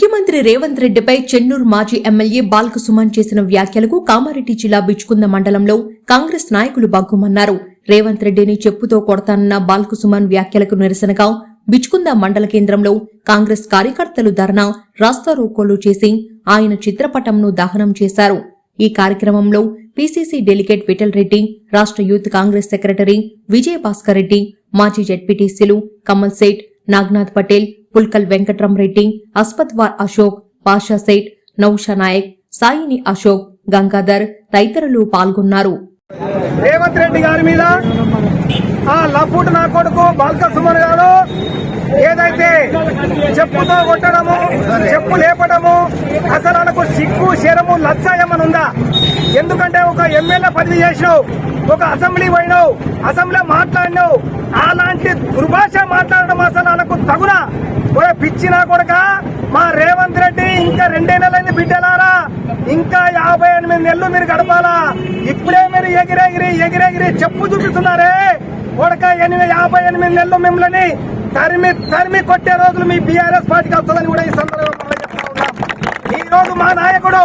ముఖ్యమంత్రి రేవంత్ రెడ్డిపై చెన్నూరు మాజీ ఎమ్మెల్యే బాల్క సుమన్ చేసిన వ్యాఖ్యలకు కామారెడ్డి జిల్లా బిచ్చుకుంద మండలంలో కాంగ్రెస్ నాయకులు బగ్గుమన్నారు రేవంత్ రెడ్డిని చెప్పుతో కొడతానన్న బాల్క సుమన్ వ్యాఖ్యలకు నిరసనగా బిచ్చుకుంద మండల కేంద్రంలో కాంగ్రెస్ కార్యకర్తలు ధర్నా రాస్తారోకోలు చేసి ఆయన చిత్రపటంను దహనం చేశారు. ఈ కార్యక్రమంలో పీసీసీ డెలిగేట్ విఠల్ రెడ్డి రాష్ట్ర యూత్ కాంగ్రెస్ సెక్రటరీ విజయభాస్కర్ రెడ్డి మాజీ జడ్పీటీసీలు కమల్ సేట్ నాగ్నాథ్ పటేల్ పుల్కల్ వెంకట్రామరెడ్డి అస్పత్వార్ అశోక్ పాషా సేట్ నౌషా నాయక్ సాయిని అశోక్ గంగాధర్ తదితరులు పాల్గొన్నారు. రేవంత్ రెడ్డి గారి మీద ఆ లఫుట్ నా కొడుకు బాల్క సుమన్ గారు ఏదైతే చెప్పుతో కొట్టడము చెప్పు లేపడము అసలు మనకు సిగ్గు శరము లచ్చ ఏమని ఉందా ఎందుకంటే ఒక ఎమ్మెల్యే పదవి చేసినావు ఒక అసెంబ్లీ పోయినావు అసెంబ్లీ మాట్లాడినావు అలాంటి దుర్భాష మాట్లాడడం అసలు పిచ్చిన కొడక మా రేవంత్ రెడ్డి ఇంకా రెండే నెలలైంది బిడ్డలారా. ఇంకా యాభై ఎనిమిది నెలలు మీరు గడపాలా. ఇప్పుడే మీరు ఎగిరెగిరి ఎగిరెగిరి చెప్పు చూపిస్తున్నారే. కొడక ఎనిమిది యాభై ఎనిమిది నెలలు మిమ్మల్ని తరిమి తరిమి కొట్టే రోజులు మీ బీఆర్ఎస్ పార్టీకి వస్తుందని కూడా ఈ సందర్భంగా చెప్తా ఉన్నాం ఈ రోజు మా నాయకుడు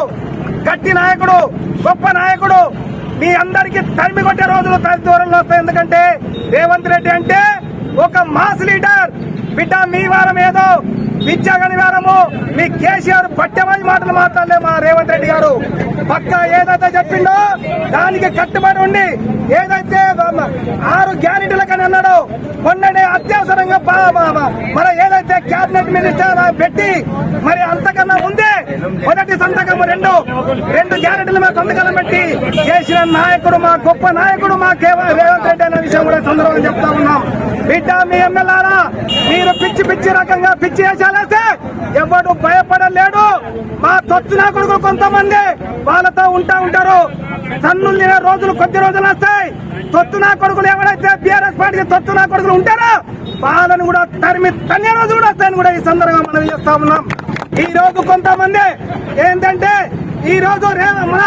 గట్టి నాయకుడు గొప్ప నాయకుడు మీ అందరికి తరిమి కొట్టే రోజులు తరి దూరంలో వస్తాయి. ఎందుకంటే రేవంత్ రెడ్డి అంటే ఒక మాస్ లీడర్. బిడ్డ మీ వారం ఏదో విద్యాగని వారము. మీ కేసీఆర్ పట్టెవాది మాటలు మాట్లాడలే మా రేవంత్ రెడ్డి గారు. పక్క ఏదైతే చెప్పిండో దానికి కట్టుబడి ఉండి ఏదైతే ఆరు ఆరు గ్యారెంటీలకని అన్నాడో మొన్ననే అత్యవసరంగా పా- మన ఏదైతే క్యాబినెట్ మినిస్టర్ పెట్టి మరి అంతకన్నా ముందే మొదటి సంతకం రెండు. రెండు గ్యారెంటీలు మీద సంతకాలు పెట్టి చేసిన నాయకుడు మా గొప్ప నాయకుడు మా కేవలం రేవంత్ రెడ్డి అనే విషయం కూడా సందర్భంగా చెప్తా ఉన్నాం. బిడ్డ మీ ఎమ్మెల్యేరా మీరు పిచ్చి పిచ్చి రకంగా పిచ్చి వేసాలేస్తే ఎవడు భయపడలేడు. మా తొచ్చు కొడుకులు కొంతమంది వాళ్ళతో ఉంటా ఉంటారు. తన్నులు తినే రోజులు కొద్ది రోజులు వస్తాయి. తొత్తున కొడుకులు ఎవరైతే బీఆర్ఎస్ పార్టీకి తొత్తున కొడుకులు ఉంటారో వాళ్ళని కూడా తరిమి తన్నే రోజులు కూడా వస్తాయని కూడా ఈ సందర్భంగా మనం చేస్తా ఉన్నాం. ఈ రోజు కొంతమంది ఏంటంటే ఈ రోజు మన